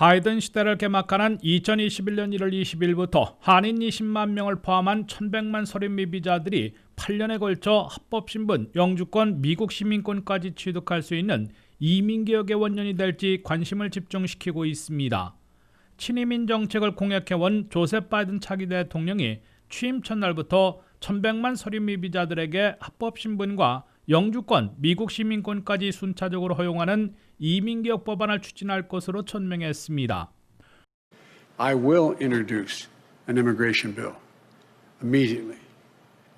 바이든 시대를 개막하는 2021년 1월 20일부터 한인 20만 명을 포함한 1,100만 서린 미비자들이 8년에 걸쳐 합법 신분, 영주권, 미국 시민권까지 취득할 수 있는 이민 개혁의 원년이 될지 관심을 집중시키고 있습니다. 친이민 정책을 공약해온 조셉 바이든 차기 대통령이 취임 첫날부터 1,100만 서린 미비자들에게 합법 신분과 영주권, 미국 시민권까지 순차적으로 허용하는 이민개혁 법안을 추진할 것으로 천명했습니다. I will introduce an immigration bill immediately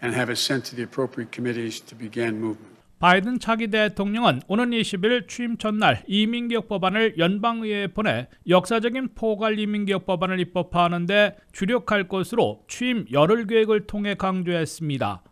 and have it sent to the appropriate committees to begin movement. 바이든 차기 대통령은 오는 20일 취임 첫날 이민개혁 법안을 연방의회에 보내 역사적인 포괄 이민개혁 법안을 입법화하는데 주력할 것으로 취임 열흘 계획을 통해 강조했습니다.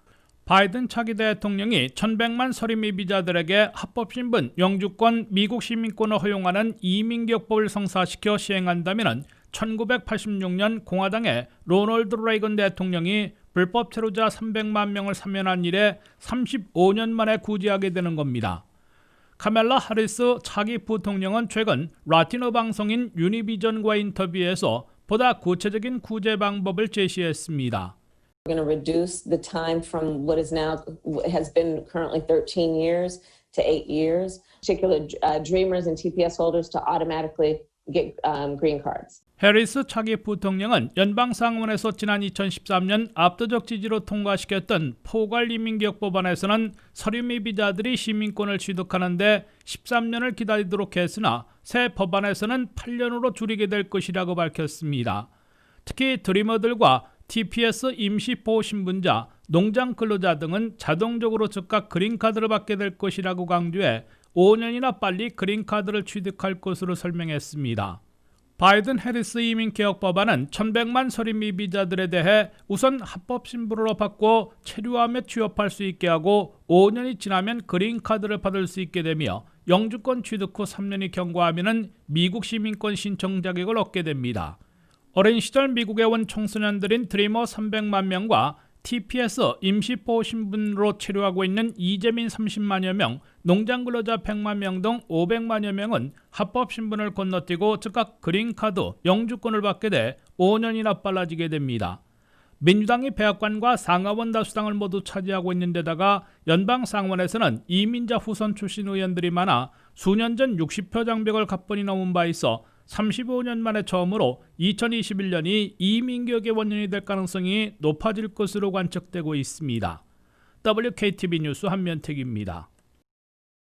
바이든 차기 대통령이 1,100만 서린 미비자들에게 합법 신분, 영주권, 미국 시민권을 허용하는 이민개혁법을 성사시켜 시행한다면 1986년 공화당의 로널드 레이건 대통령이 불법 체류자 300만 명을 사면한 일에 35년 만에 구제하게 되는 겁니다. 카멜라 하리스 차기 부통령은 최근 라틴어 방송인 유니비전과의 인터뷰에서 보다 구체적인 구제 방법을 제시했습니다. Going to reduce the time from what is now has been currently 13 years to eight years. Particular uh, dreamers and TPS holders to automatically get um, green cards. 해리스 차기 부통령은 연방 상원에서 지난 2013년 압도적 지지로 통과시켰던 포괄 이민개혁 법안에서는 서류미 비자들이 시민권을 취득하는데 13년을 기다리도록 했으나 새 법안에서는 8년으로 줄이게 될 것이라고 밝혔습니다. 특히 드리머들과 TPS 임시 보호 신분자, 농장 근로자 등은 자동적으로 즉각 그린카드를 받게 될 것이라고 강조해 5년이나 빨리 그린카드를 취득할 것으로 설명했습니다. 바이든 해리스 이민 개혁 법안은 1,100만 서린 미비자들에 대해 우선 합법 신분으로 바꿔 체류하며 취업할 수 있게 하고 5년이 지나면 그린카드를 받을 수 있게 되며 영주권 취득 후 3년이 경과하면 미국 시민권 신청 자격을 얻게 됩니다. 어린 시절 미국에 온 청소년들인 드리머 300만 명과 TPS 임시보호 신분으로 체류하고 있는 이재민 30만여 명, 농장 근로자 100만 명 등 500만여 명은 합법 신분을 건너뛰고 즉각 그린카드, 영주권을 받게 돼 5년이나 빨라지게 됩니다. 민주당이 백악관과 상하원 다수당을 모두 차지하고 있는 데다가 연방 상원에서는 이민자 후손 출신 의원들이 많아 수년 전 60표 장벽을 갑번이 넘은 바 있어 35년 만에 처음으로 2021년이 이민개혁의 원년이 될 가능성이 높아질 것으로 관측되고 있습니다. WKTV 뉴스 한면택입니다.